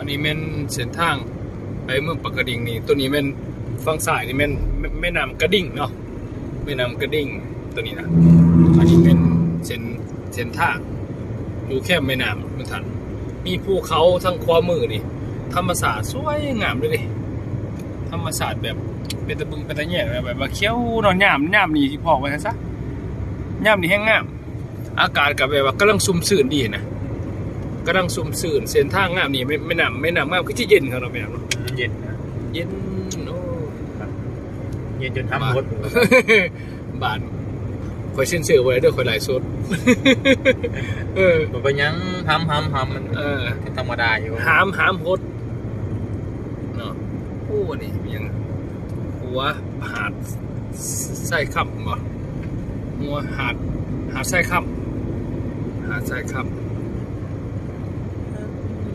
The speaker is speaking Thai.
อันนี้แม่นเส้นทาง ไปเมืองปากกระดิ่งนี่ตัวนี้แม่นฝั่งซ้ายนี่แม่นแม่น้ำกระดิ่งเนาะแม่น้ำกระดิ่งตัวนี้นะอันนี้เป็นเส้นเส้นทางอยู่แค่แม่น้ำมันทันมีภูเขาทั้งขวามือนี่ธรรมศาสตร์สวยงามเลยดิธรรมศาสตร์แบบเป็นตะบึงเป็นตะแย่แบบว่าเขี้ยวนอนยามยามนี่ที่พอกไว้ซะยามนี่แห้งงามอากาศกับแบบว่ากำลังซุ่มซื่นดีนะ กำลังซุ่มซื่นเส้นทางงามนี่ไม่ไม่นำไม่นำมากคือที่เย็นครับเราะแม่นเนาะเย็นนะเย็นโอ้เย็นจนทำรถบานคอยเส้นเสือไว้เด้อคอยไหลฟ์สดเออมันไปยังทำทำทำมันเออธรรมดาอยู่หามหามโพดเนาะโอ้นี่มีหยังหัวหาดไส้ขับบ่หัวหาดหาดไส้ขับหาดไส้ขับ